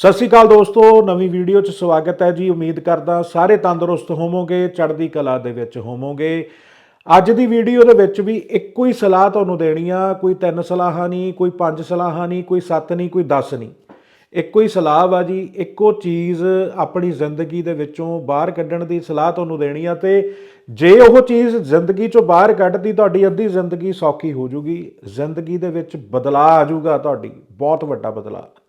ਸਤਿ ਸ਼੍ਰੀ ਅਕਾਲ ਦੋਸਤੋ, ਨਵੀਂ ਵੀਡੀਓ 'ਚ ਸਵਾਗਤ ਹੈ ਜੀ। ਉਮੀਦ ਕਰਦਾ ਸਾਰੇ ਤੰਦਰੁਸਤ ਹੋਵੋਗੇ, ਚੜ੍ਹਦੀ ਕਲਾ ਦੇ ਵਿੱਚ ਹੋਵੋਗੇ। ਅੱਜ ਦੀ ਵੀਡੀਓ ਦੇ ਵਿੱਚ ਵੀ ਇੱਕੋ ਹੀ ਸਲਾਹ ਤੁਹਾਨੂੰ ਦੇਣੀ ਆ। ਕੋਈ ਤਿੰਨ ਸਲਾਹਾਂ ਨਹੀਂ, ਕੋਈ ਪੰਜ ਸਲਾਹਾਂ ਨਹੀਂ, ਕੋਈ ਸੱਤ ਨਹੀਂ, ਕੋਈ 10 ਨਹੀਂ। ਇੱਕੋ ਹੀ ਸਲਾਹ ਵਾ ਜੀ, ਇੱਕੋ ਚੀਜ਼ ਆਪਣੀ ਜ਼ਿੰਦਗੀ ਦੇ ਵਿੱਚੋਂ ਬਾਹਰ ਕੱਢਣ ਦੀ ਸਲਾਹ ਤੁਹਾਨੂੰ ਦੇਣੀ ਆ ਤੇ ਜੇ ਉਹ ਚੀਜ਼ ਜ਼ਿੰਦਗੀ ਚੋਂ ਬਾਹਰ ਕੱਢਦੀ, ਤੁਹਾਡੀ ਅੱਧੀ ਜ਼ਿੰਦਗੀ ਸੌਖੀ ਹੋ ਜੂਗੀ। ਜ਼ਿੰਦਗੀ ਦੇ ਵਿੱਚ ਬਦਲਾਅ ਆ ਜਾਊਗਾ ਤੁਹਾਡੀ, ਬਹੁਤ ਵੱਡਾ ਬਦਲਾਅ।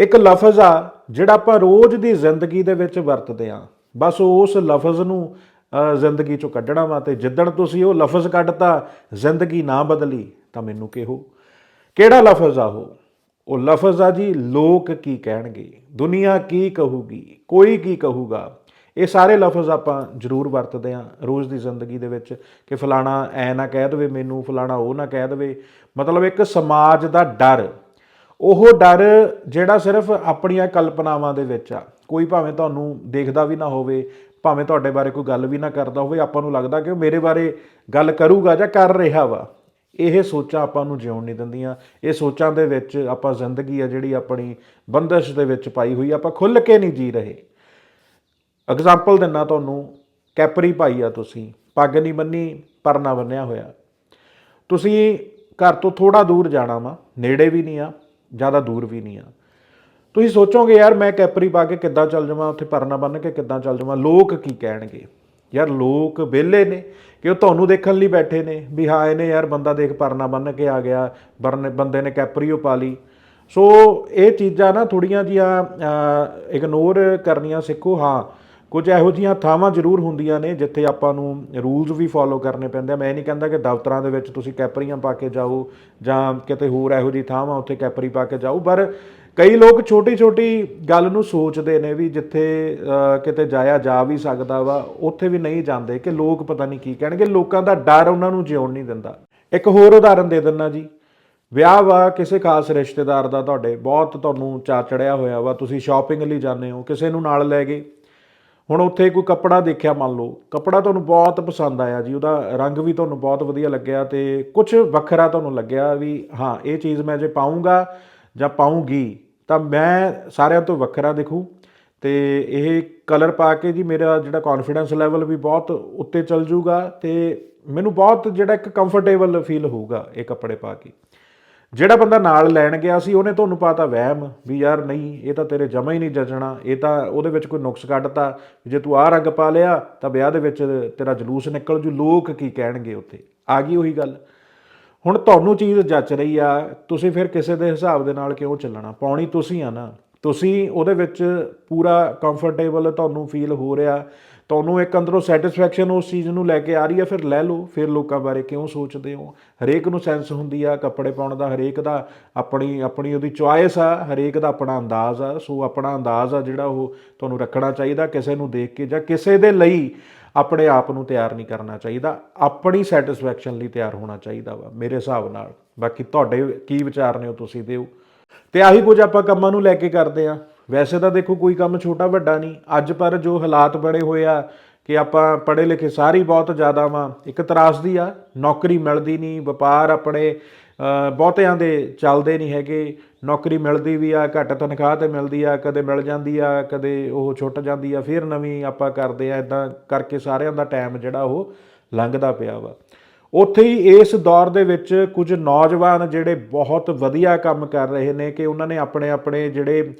ਇੱਕ ਲਫ਼ਜ਼ ਆ ਜਿਹੜਾ ਆਪਾਂ ਰੋਜ਼ ਦੀ ਜ਼ਿੰਦਗੀ ਦੇ ਵਿੱਚ ਵਰਤਦੇ ਆ ਬਸ ਉਸ ਲਫ਼ਜ਼ ਨੂੰ ਜ਼ਿੰਦਗੀ ਚੋਂ ਕੱਢਣਾ ਵਾ ਤੇ ਜਿੱਦਣ ਤੁਸੀਂ ਉਹ ਲਫ਼ਜ਼ ਕੱਢਤਾ, ਜ਼ਿੰਦਗੀ ਨਾ ਬਦਲੀ, ਤਾਂ ਮੈਨੂੰ ਕਿਹੋ। ਕਿਹੜਾ ਲਫ਼ਜ਼ ਆ ਉਹ? ਉਹ ਲਫ਼ਜ਼ ਆ ਜੀ, ਲੋਕ ਕੀ ਕਹਿਣਗੇ? ਦੁਨੀਆ ਕੀ ਕਹੂਗੀ? ਕੋਈ ਕੀ ਕਹੂਗਾ? ਇਹ ਸਾਰੇ ਲਫ਼ਜ਼ ਆਪਾਂ ਜ਼ਰੂਰ ਵਰਤਦੇ ਆ ਰੋਜ਼ ਦੀ ਜ਼ਿੰਦਗੀ ਦੇ ਵਿੱਚ ਕਿ ਫਲਾਣਾ ਐ ਨਾ ਕਹਿ ਦੇਵੇ ਮੈਨੂੰ, ਫਲਾਣਾ ਉਹ ਨਾ ਕਹਿ ਦੇਵੇ। ਮਤਲਬ ਇੱਕ ਸਮਾਜ ਦਾ ਡਰ। ਉਹ ਡਰ ਜਿਹੜਾ ਸਿਰਫ ਆਪਣੀਆਂ ਕਲਪਨਾਵਾਂ ਦੇ ਵਿੱਚ ਆ। ਕੋਈ ਭਾਵੇਂ ਤੁਹਾਨੂੰ ਦੇਖਦਾ ਵੀ ਨਾ ਹੋਵੇ, ਭਾਵੇਂ ਤੁਹਾਡੇ ਬਾਰੇ ਕੋਈ ਗੱਲ ਵੀ ਨਾ ਕਰਦਾ ਹੋਵੇ, ਆਪਾਂ ਨੂੰ ਲੱਗਦਾ ਕਿ ਉਹ ਮੇਰੇ ਬਾਰੇ ਗੱਲ ਕਰੂਗਾ ਜਾਂ ਕਰ ਰਿਹਾ ਵਾ। ਇਹ ਸੋਚਾਂ ਆਪਾਂ ਨੂੰ ਜਿਉਣ ਨਹੀਂ ਦਿੰਦੀਆਂ। ਇਹ ਸੋਚਾਂ ਦੇ ਵਿੱਚ ਆਪਾਂ ਜ਼ਿੰਦਗੀ ਆ ਜਿਹੜੀ ਆਪਣੀ ਬੰਦਸ਼ ਦੇ ਵਿੱਚ ਪਾਈ ਹੋਈ ਆਪਾਂ ਖੁੱਲ ਕੇ ਨਹੀਂ ਜੀ ਰਹੇ। ਐਗਜ਼ਾਮਪਲ ਦਿੰਨਾ ਤੁਹਾਨੂੰ, ਕੈਪਰੀ ਪਾਈ ਆ ਤੁਸੀਂ। ਪੱਗ ਨਹੀਂ ਬੰਨੀ, ਪਰਨਾ ਬੰਨਿਆ ਹੋਇਆ। ਤੁਸੀਂ ਘਰ ਤੋਂ ਥੋੜਾ ਦੂਰ ਜਾਣਾ ਵਾ, ਨੇੜੇ ਵੀ ਨਹੀਂ ਆ। ਜ਼ਿਆਦਾ ਦੂਰ ਵੀ ਨਹੀਂ ਆ। ਤੁਸੀਂ ਸੋਚੋਗੇ, ਯਾਰ ਮੈਂ ਕੈਪਰੀ ਪਾ ਕੇ ਕਿੱਦਾਂ ਚੱਲ ਜਾਵਾਂ, ਉੱਥੇ ਪਰਨਾ ਬੰਨ ਕੇ ਕਿੱਦਾਂ ਚੱਲ ਜਾਵਾਂ? ਲੋਕ ਕੀ ਕਹਿਣਗੇ? ਯਾਰ ਲੋਕ ਵਿਹਲੇ ਨੇ ਕਿ ਉਹ ਤੁਹਾਨੂੰ ਦੇਖਣ ਲਈ ਬੈਠੇ ਨੇ ਵੀ ਹਾਂ, ਇਹਨੇ ਯਾਰ ਬੰਦਾ ਦੇਖ ਪਰਨਾ ਬੰਨ ਕੇ ਆ ਗਿਆ ਬਰਨੇ ਬੰਦੇ ਨੇ ਕੈਪਰੀ ਉਹ ਪਾ ਲਈ। ਸੋ ਇਹ ਚੀਜ਼ਾਂ ਨਾ ਥੋੜੀਆਂ ਜੀਆਂ ਇਗਨੋਰ ਕਰਨੀਆਂ ਸਿੱਖੋ। ਹਾਂ ਕੁਝ ਇਹੋ ਜੀਆਂ ਥਾਵਾਂ ਜ਼ਰੂਰ ਹੁੰਦੀਆਂ ਨੇ ਜਿੱਥੇ ਆਪਾਂ ਨੂੰ ਰੂਲਸ ਵੀ ਫੋਲੋ ਕਰਨੇ ਪੈਂਦੇ ਆ। ਮੈਂ ਇਹ ਨਹੀਂ ਕਹਿੰਦਾ ਕਿ ਦਫ਼ਤਰਾਂ ਦੇ ਵਿੱਚ ਤੁਸੀਂ ਕੈਪਰੀਆਂ ਪਾ ਕੇ ਜਾਓ ਜਾਂ ਕਿਤੇ ਹੋਰ ਇਹੋ ਜੀ ਥਾਵਾਂ ਉੱਥੇ ਕੈਪਰੀ ਪਾ ਕੇ ਜਾਓ। ਪਰ ਕਈ ਲੋਕ ਛੋਟੀ ਛੋਟੀ ਗੱਲ ਨੂੰ ਸੋਚਦੇ ਨੇ ਵੀ ਜਿੱਥੇ ਕਿਤੇ ਜਾਇਆ ਜਾ ਵੀ ਸਕਦਾ ਵਾ, ਉੱਥੇ ਵੀ ਨਹੀਂ ਜਾਂਦੇ ਕਿ ਲੋਕ ਪਤਾ ਨਹੀਂ ਕੀ ਕਹਿਣਗੇ। ਲੋਕਾਂ ਦਾ ਡਰ ਉਹਨਾਂ ਨੂੰ ਜਿਉਣ ਨਹੀਂ ਦਿੰਦਾ। ਇੱਕ ਹੋਰ ਉਦਾਹਰਨ ਦੇ ਦਿੰਨਾ ਜੀ। ਵਿਆਹ ਵਾ, ਕਿਸੇ ਖਾਸ ਰਿਸ਼ਤੇਦਾਰ ਦਾ ਤੁਹਾਡੇ, ਬਹੁਤ ਤੁਹਾਨੂੰ ਚਾ ਚੜਿਆ ਹੋਇਆ ਵਾ, ਤੁਸੀਂ ਸ਼ਾਪਿੰਗ ਲਈ ਜਾਂਦੇ ਹੋ, ਕਿਸੇ ਨੂੰ ਨਾਲ ਲੈ ਗਏ ਹੁਣ ਉੱਥੇ ਕੋਈ ਕੱਪੜਾ ਦੇਖਿਆ, ਮੰਨ ਲਓ, ਕੱਪੜਾ ਤੁਹਾਨੂੰ ਬਹੁਤ ਪਸੰਦ ਆਇਆ ਜੀ, ਉਹਦਾ ਰੰਗ ਵੀ ਤੁਹਾਨੂੰ ਬਹੁਤ ਵਧੀਆ ਲੱਗਿਆ ਤੇ ਕੁਝ ਵੱਖਰਾ ਤੁਹਾਨੂੰ ਲੱਗਿਆ ਵੀ, ਹਾਂ, ਇਹ ਚੀਜ਼ ਮੈਂ ਜੇ ਪਾਉਂਗਾ ਜਾਂ ਪਾਉਂਗੀ ਤਾਂ ਮੈਂ ਸਾਰਿਆਂ ਤੋਂ ਵੱਖਰਾ ਦਿਖੂ ਤੇ ਇਹ ਕਲਰ ਪਾ ਕੇ ਜੀ ਮੇਰਾ ਜਿਹੜਾ ਕੌਨਫੀਡੈਂਸ ਲੈਵਲ ਵੀ ਬਹੁਤ ਉੱਤੇ ਚੱਲ ਜਾਊਗਾ ਤੇ ਮੈਨੂੰ ਬਹੁਤ ਜਿਹੜਾ ਇੱਕ ਕੰਫਰਟੇਬਲ ਫੀਲ ਹੋਊਗਾ ਇਹ ਕੱਪੜੇ ਪਾ ਕੇ। ਜਿਹੜਾ ਬੰਦਾ ਨਾਲ ਲੈਣ ਗਿਆ ਸੀ, ਉਹਨੇ ਤੁਹਾਨੂੰ ਪਾਤਾ ਵਹਿਮ ਵੀ ਯਾਰ ਨਹੀਂ, ਇਹ ਤਾਂ ਤੇਰੇ ਜਮਾ ਹੀ ਨਹੀਂ ਜੱਜਣਾ, ਇਹ ਤਾਂ ਉਹਦੇ ਵਿੱਚ ਕੋਈ ਨੁਕਸ ਕੱਢਤਾ, ਜੇ ਤੂੰ ਆਹ ਰੰਗ ਪਾ ਲਿਆ, ਤਾਂ ਵਿਆਹ ਦੇ ਵਿੱਚ ਤੇਰਾ ਜਲੂਸ ਨਿਕਲ ਜੂ, ਲੋਕ ਕੀ ਕਹਿਣਗੇ ਉੱਥੇ? ਆ ਗਈ ਉਹੀ ਗੱਲ। ਹੁਣ ਤੁਹਾਨੂੰ ਚੀਜ਼ ਜੱਚ ਰਹੀ ਆ, ਤੁਸੀਂ ਫਿਰ ਕਿਸੇ ਦੇ ਹਿਸਾਬ ਦੇ ਨਾਲ ਕਿਉਂ ਚੱਲਣਾ? ਪਾਉਣੀ ਤੁਸੀਂ ਆ ਨਾ। ਤੁਸੀਂ ਉਹਦੇ ਵਿੱਚ ਪੂਰਾ ਕੰਫਰਟੇਬਲ ਤੁਹਾਨੂੰ ਫੀਲ ਹੋ ਰਿਹਾ ਤੁਹਾਨੂੰ ਇੱਕ ਅੰਦਰੋਂ ਸੈਟੀਸਫੈਕਸ਼ਨ ਉਸ ਚੀਜ਼ ਨੂੰ ਲੈ ਕੇ ਆ ਰਹੀ ਹੈ, ਫਿਰ ਲੈ ਲਓ, ਫਿਰ ਲੋਕਾਂ ਬਾਰੇ ਕਿਉਂ ਸੋਚਦੇ ਹੋ? ਹਰੇਕ ਨੂੰ ਸੈਂਸ ਹੁੰਦੀ ਆ, ਕੱਪੜੇ ਪਾਉਣ ਦਾ ਹਰੇਕ ਦਾ ਆਪਣੀ ਆਪਣੀ ਉਹਦੀ ਚੁਆਇਸ ਆ, ਹਰੇਕ ਦਾ ਆਪਣਾ ਅੰਦਾਜ਼ ਆ। ਸੋ ਆਪਣਾ ਅੰਦਾਜ਼ ਆ ਜਿਹੜਾ ਉਹ ਤੁਹਾਨੂੰ ਰੱਖਣਾ ਚਾਹੀਦਾ, ਕਿਸੇ ਨੂੰ ਦੇਖ ਕੇ ਜਾਂ ਕਿਸੇ ਦੇ ਲਈ ਆਪਣੇ ਆਪ ਨੂੰ ਤਿਆਰ ਨਹੀਂ ਕਰਨਾ ਚਾਹੀਦਾ। ਆਪਣੀ ਸੈਟੀਸਫੈਕਸ਼ਨ ਲਈ ਤਿਆਰ ਹੋਣਾ ਚਾਹੀਦਾ ਵਾ, ਮੇਰੇ ਹਿਸਾਬ ਨਾਲ। ਬਾਕੀ ਤੁਹਾਡੇ ਕੀ ਵਿਚਾਰ ਨੇ ਉਹ ਤੁਸੀਂ ਦਿਓ। ਤੇ ਆਹੀ ਕੁਝ ਆਪਾਂ ਕੰਮਾਂ ਨੂੰ ਲੈ ਕੇ ਕਰਦੇ ਆ। ਵੈਸੇ ਤਾਂ ਦੇਖੋ ਕੋਈ ਕੰਮ ਛੋਟਾ ਵੱਡਾ ਨਹੀਂ। ਅੱਜ ਪਰ ਜੋ ਹਾਲਾਤ ਬਣੇ ਹੋਏ ਆ ਕਿ ਆਪਾਂ ਪੜ੍ਹੇ ਲਿਖੇ ਸਾਰੀ ਬਹੁਤ ਜ਼ਿਆਦਾ ਵਾਂ, ਇੱਕ ਤਰਾਸਦੀ ਆ, ਨੌਕਰੀ ਮਿਲਦੀ ਨਹੀਂ, ਵਪਾਰ ਆਪਣੇ ਬਹੁਤਿਆਂ ਦੇ ਚੱਲਦੇ ਨਹੀਂ ਹੈਗੇ। ਨੌਕਰੀ ਮਿਲਦੀ ਵੀ ਆ, ਘੱਟ ਤਨਖਾਹ ਤੇ ਮਿਲਦੀ ਆ, ਕਦੇ ਮਿਲ ਜਾਂਦੀ ਆ, ਕਦੇ ਉਹ ਛੁੱਟ ਜਾਂਦੀ ਆ, ਫਿਰ ਨਵੀਂ ਆਪਾਂ ਕਰਦੇ ਆ ਇਦਾਂ ਕਰਕੇ ਸਾਰਿਆਂ ਦਾ ਟਾਈਮ ਜਿਹੜਾ ਉਹ ਲੰਘਦਾ ਪਿਆ ਵਾ। ਉੱਥੇ ਹੀ ਇਸ ਦੌਰ ਦੇ ਵਿੱਚ ਕੁਝ ਨੌਜਵਾਨ ਜਿਹੜੇ ਬਹੁਤ ਵਧੀਆ ਕੰਮ ਕਰ ਰਹੇ ਨੇ ਕਿ ਉਹਨਾਂ ਨੇ ਆਪਣੇ ਆਪਣੇ ਜਿਹੜੇ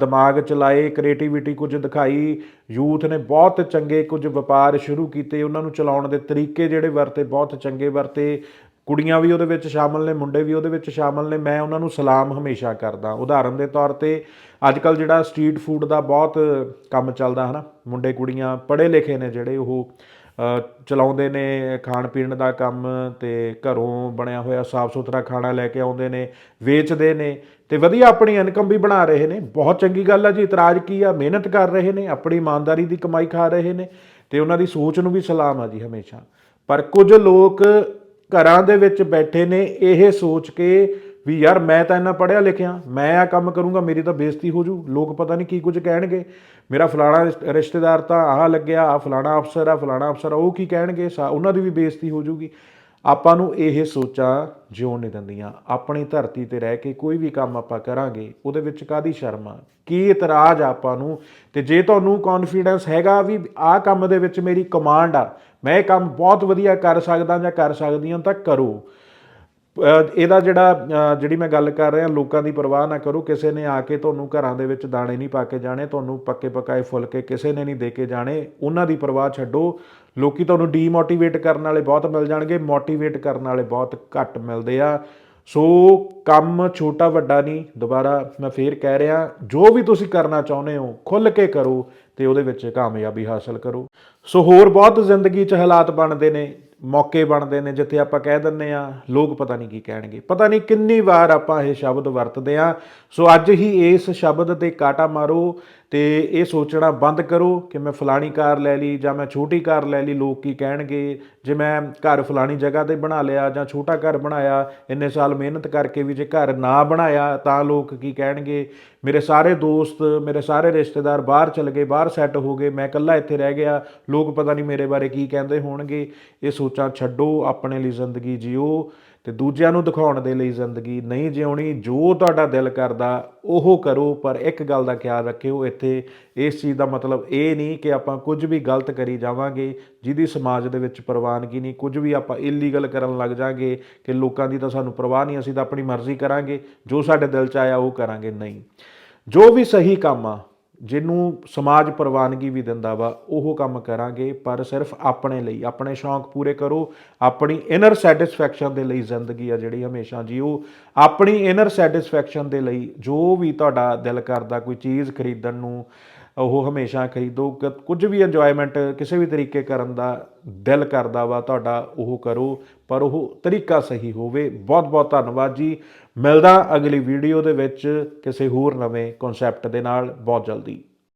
ਦਿਮਾਗ ਚਲਾਏ ਕ੍ਰੀਏਟੀਵਿਟੀ ਕੁਝ ਦਿਖਾਈ, ਯੂਥ ਨੇ ਬਹੁਤ ਚੰਗੇ ਕੁਝ ਵਪਾਰ ਸ਼ੁਰੂ ਕੀਤੇ, ਉਹਨਾਂ ਨੂੰ ਚਲਾਉਣ ਦੇ ਤਰੀਕੇ ਜਿਹੜੇ ਵਰਤੇ, ਬਹੁਤ ਚੰਗੇ ਵਰਤੇ। ਕੁੜੀਆਂ ਵੀ ਉਹਦੇ ਵਿੱਚ ਸ਼ਾਮਲ ਨੇ, ਮੁੰਡੇ ਵੀ ਉਹਦੇ ਵਿੱਚ ਸ਼ਾਮਲ ਨੇ, ਮੈਂ ਉਹਨਾਂ ਨੂੰ ਸਲਾਮ ਹਮੇਸ਼ਾ ਕਰਦਾ। ਉਦਾਹਰਨ ਦੇ ਤੌਰ ਤੇ ਅੱਜ ਕੱਲ ਜਿਹੜਾ ਸਟਰੀਟ ਫੂਡ ਦਾ ਬਹੁਤ ਕੰਮ ਚੱਲਦਾ, ਹਨਾ? ਮੁੰਡੇ ਕੁੜੀਆਂ ਪੜ੍ਹੇ ਲਿਖੇ ਨੇ ਜਿਹੜੇ, ਉਹ ਚਲਾਉਂਦੇ ਨੇ, ਖਾਣ ਪੀਣ ਦਾ ਕੰਮ ਤੇ ਘਰੋਂ ਬਣਿਆ ਹੋਇਆ ਸਾਫ਼ ਸੁਥਰਾ ਖਾਣਾ ਲੈ ਕੇ ਆਉਂਦੇ ਨੇ, ਵੇਚਦੇ ਨੇ ਤੇ ਵਧੀਆ ਆਪਣੀ ਇਨਕਮ ਵੀ ਬਣਾ ਰਹੇ ਨੇ। ਬਹੁਤ ਚੰਗੀ ਗੱਲ ਆ ਜੀ, ਇਤਰਾਜ਼ ਕੀ ਆ? ਮਿਹਨਤ ਕਰ ਰਹੇ ਨੇ, ਆਪਣੀ ਇਮਾਨਦਾਰੀ ਦੀ ਕਮਾਈ ਖਾ ਰਹੇ ਨੇ ਤੇ ਉਹਨਾਂ ਦੀ ਸੋਚ ਨੂੰ ਵੀ ਸਲਾਮ ਆ ਜੀ ਹਮੇਸ਼ਾ। ਪਰ ਕੁਝ ਲੋਕ ਘਰਾਂ ਦੇ ਵਿੱਚ ਬੈਠੇ ਨੇ, ਇਹ ਸੋਚ ਕੇ ਵੀ ਯਾਰ ਮੈਂ ਤਾਂ ਇੰਨਾ ਪੜ੍ਹਿਆ ਲਿਖਿਆ, ਮੈਂ ਆ ਕੰਮ ਕਰੂੰਗਾ, ਮੇਰੀ ਤਾਂ ਬੇਇੱਜ਼ਤੀ ਹੋ ਜੂ। ਲੋਕ ਪਤਾ ਨਹੀਂ ਕੀ ਕੁਝ ਕਹਿਣਗੇ। ਮੇਰਾ ਫਲਾਣਾ ਰਿਸ਼- ਰਿਸ਼ਤੇਦਾਰ ਤਾਂ ਆਹ ਲੱਗਿਆ ਆ ਫਲਾਣਾ ਅਫਸਰ ਆ, ਫਲਾਣਾ ਅਫਸਰ ਆ, ਉਹ ਕੀ ਕਹਿਣਗੇ? ਸਾ- ਉਹਨਾਂ ਦੀ ਵੀ ਬੇਇੱਜ਼ਤੀ ਹੋ ਜੂਗੀ। ਆਪਾਂ ਨੂੰ ਇਹ ਸੋਚਾਂ ਜਿਉਣ ਨਹੀਂ ਦਿੰਦੀਆਂ। ਆਪਣੀ ਧਰਤੀ ਤੇ ਰਹਿ ਕੇ ਕੋਈ ਵੀ ਕੰਮ ਆਪਾਂ ਕਰਾਂਗੇ, ਉਹਦੇ ਵਿੱਚ ਕਾਦੀ ਸ਼ਰਮ ਆ? ਕੀ ਇਤਰਾਜ਼ ਆ ਆਪਾਂ ਨੂੰ? ਤੇ ਜੇ ਤੁਹਾਨੂੰ ਕੌਨਫੀਡੈਂਸ ਹੈਗਾ ਵੀ ਆਹ ਕੰਮ ਦੇ ਵਿੱਚ ਮੇਰੀ ਕਮਾਂਡ ਆ, ਮੈਂ ਇਹ ਕੰਮ ਬਹੁਤ ਵਧੀਆ ਕਰ ਸਕਦਾ ਜਾਂ ਕਰ ਸਕਦੀ ਹਾਂ, ਤਾਂ ਕਰੋ। ਇਹਦਾ ਜਿਹੜਾ ਜਿਹੜੀ ਮੈਂ ਗੱਲ ਕਰ ਰਿਹਾ, ਲੋਕਾਂ ਦੀ ਪਰਵਾਹ ਨਾ ਕਰੋ, ਕਿਸੇ ਨੇ ਆ ਕੇ ਤੁਹਾਨੂੰ ਘਰਾਂ ਦੇ ਵਿੱਚ ਦਾਣੇ ਨਹੀਂ ਪਾ ਕੇ ਜਾਣੇ, ਤੁਹਾਨੂੰ ਪੱਕੇ ਪਕਾਏ ਫੁਲਕੇ ਕਿਸੇ ਨੇ ਨਹੀਂ ਦੇ ਕੇ ਜਾਣੇ, ਉਹਨਾਂ ਦੀ ਪਰਵਾਹ ਛੱਡੋ। ਲੋਕੀ ਤੁਹਾਨੂੰ ਡੀਮੋਟੀਵੇਟ ਕਰਨ ਵਾਲੇ ਬਹੁਤ ਮਿਲ ਜਾਣਗੇ ਮੋਟੀਵੇਟ ਕਰਨ ਵਾਲੇ ਬਹੁਤ ਘੱਟ ਮਿਲਦੇ ਆ। ਸੋ, ਕੰਮ ਛੋਟਾ ਵੱਡਾ ਨਹੀਂ, ਦੁਬਾਰਾ ਮੈਂ ਫੇਰ ਕਹਿ ਰਿਹਾ, ਜੋ ਵੀ ਤੁਸੀਂ ਕਰਨਾ ਚਾਹੁੰਦੇ ਹੋ ਖੁੱਲ ਕੇ ਕਰੋ ਤੇ ਉਹਦੇ ਵਿੱਚ ਕਾਮਯਾਬੀ ਹਾਸਲ ਕਰੋ। ਸੋ ਹੋਰ ਬਹੁਤ ਜ਼ਿੰਦਗੀ 'ਚ ਹਾਲਾਤ ਬਣਦੇ ਨੇ। ਮੌਕੇ ਬਣਦੇ ਨੇ, ਜਿੱਥੇ ਆਪਾਂ ਕਹਿ ਦਿੰਨੇ ਆ ਲੋਕ ਪਤਾ ਨਹੀਂ ਕੀ ਕਹਿਣਗੇ। ਪਤਾ ਨਹੀਂ ਕਿੰਨੀ ਵਾਰ ਆਪਾਂ ਇਹ ਸ਼ਬਦ ਵਰਤਦੇ ਆ ਸੋ ਅੱਜ ਹੀ ਇਸ ਸ਼ਬਦ ਤੇ ਕਾਟਾ ਮਾਰੋ। ਤੇ ਇਹ ਸੋਚਣਾ ਬੰਦ ਕਰੋ ਕਿ ਮੈਂ ਫਲਾਣੀ ਕਾਰ ਲੈ ਲਈ ਜਾਂ ਮੈਂ ਛੋਟੀ ਕਾਰ ਲੈ ਲਈ, ਲੋਕ ਕੀ ਕਹਿਣਗੇ? ਜੇ ਮੈਂ ਘਰ ਫਲਾਣੀ ਜਗ੍ਹਾ ਤੇ ਬਣਾ ਲਿਆ ਜਾਂ ਛੋਟਾ ਘਰ ਬਣਾਇਆ, ਇੰਨੇ ਸਾਲ ਮਿਹਨਤ ਕਰਕੇ ਵੀ ਜੇ ਘਰ ਨਾ ਬਣਾਇਆ ਤਾਂ ਲੋਕ ਕੀ ਕਹਿਣਗੇ? ਮੇਰੇ ਸਾਰੇ ਦੋਸਤ, ਮੇਰੇ ਸਾਰੇ ਰਿਸ਼ਤੇਦਾਰ ਬਾਹਰ ਚਲੇ ਗਏ, ਬਾਹਰ ਸੈੱਟ ਹੋ ਗਏ, ਮੈਂ ਇਕੱਲਾ ਇੱਥੇ ਰਹਿ ਗਿਆ। ਲੋਕ ਪਤਾ ਨਹੀਂ ਮੇਰੇ ਬਾਰੇ ਕੀ ਕਹਿੰਦੇ ਹੋਣਗੇ। ਇਹ ਸੋਚਾਂ ਛੱਡੋ, ਆਪਣੇ ਲਈ ਜ਼ਿੰਦਗੀ ਜਿਓ ਤੇ ਦੂਜਿਆਂ ਨੂੰ ਦਿਖਾਉਣ ਦੇ ਲਈ ਜ਼ਿੰਦਗੀ ਨਹੀਂ ਜਿਉਣੀ। ਜੋ ਤੁਹਾਡਾ ਦਿਲ ਕਰਦਾ, ਉਹ ਕਰੋ, ਪਰ ਇੱਕ ਗੱਲ ਦਾ ਖਿਆਲ ਰੱਖਿਓ ਇੱਥੇ, ਇਸ ਚੀਜ਼ ਦਾ ਮਤਲਬ ਇਹ ਨਹੀਂ ਕਿ ਆਪਾਂ ਕੁਝ ਵੀ ਗਲਤ ਕਰੀ ਜਾਵਾਂਗੇ, ਜਿਹਦੀ ਸਮਾਜ ਦੇ ਵਿੱਚ ਪ੍ਰਵਾਨਗੀ ਨਹੀਂ, ਕੁਝ ਵੀ ਆਪਾਂ ਇਲੀਗਲ ਕਰਨ ਲੱਗ ਜਾਾਂਗੇ, ਕਿ ਲੋਕਾਂ ਦੀ ਤਾਂ ਸਾਨੂੰ ਪਰਵਾਹ ਨਹੀਂ, ਅਸੀਂ ਤਾਂ ਆਪਣੀ ਮਰਜ਼ੀ ਕਰਾਂਗੇ, ਜੋ ਸਾਡੇ ਦਿਲ 'ਚ ਆਇਆ ਉਹ ਕਰਾਂਗੇ, ਨਹੀਂ। ਜੋ ਵੀ ਸਹੀ ਕੰਮ ਆ ਜਿਹਨੂੰ ਸਮਾਜ ਪ੍ਰਵਾਨਗੀ ਵੀ ਦਿੰਦਾ ਵਾ, ਉਹ ਕੰਮ ਕਰਾਂਗੇ, ਪਰ ਸਿਰਫ ਆਪਣੇ ਲਈ, ਆਪਣੇ ਸ਼ੌਂਕ ਪੂਰੇ ਕਰੋ, ਆਪਣੀ ਇਨਰ ਸੈਟੀਸਫੈਕਸ਼ਨ ਦੇ ਲਈ ਜ਼ਿੰਦਗੀ ਆ ਜਿਹੜੀ ਹਮੇਸ਼ਾ ਜੀਓ ਆਪਣੀ ਇਨਰ ਸੈਟੀਸਫੈਕਸ਼ਨ ਦੇ ਲਈ ਜੋ ਵੀ ਤੁਹਾਡਾ ਦਿਲ ਕਰਦਾ ਕੋਈ ਚੀਜ਼ ਖਰੀਦਣ ਨੂੰ ਉਹ ਹਮੇਸ਼ਾ ਖਰੀਦੋ ਕ- ਕੁਝ ਵੀ ਇੰਜੋਇਮੈਂਟ ਕਿਸੇ ਵੀ ਤਰੀਕੇ ਕਰਨ ਦਾ ਦਿਲ ਕਰਦਾ ਵਾ, ਤੁਹਾਡਾ ਉਹ ਕਰੋ, ਪਰ ਉਹ ਤਰੀਕਾ ਸਹੀ ਹੋਵੇ। ਬਹੁਤ ਬਹੁਤ ਧੰਨਵਾਦ ਜੀ। ਮਿਲਦਾ ਅਗਲੀ ਵੀਡੀਓ ਦੇ ਵਿੱਚ ਕਿਸੇ ਹੋਰ ਨਵੇਂ ਕਨਸੈਪਟ ਦੇ ਨਾਲ। ਬਹੁਤ ਜਲਦੀ।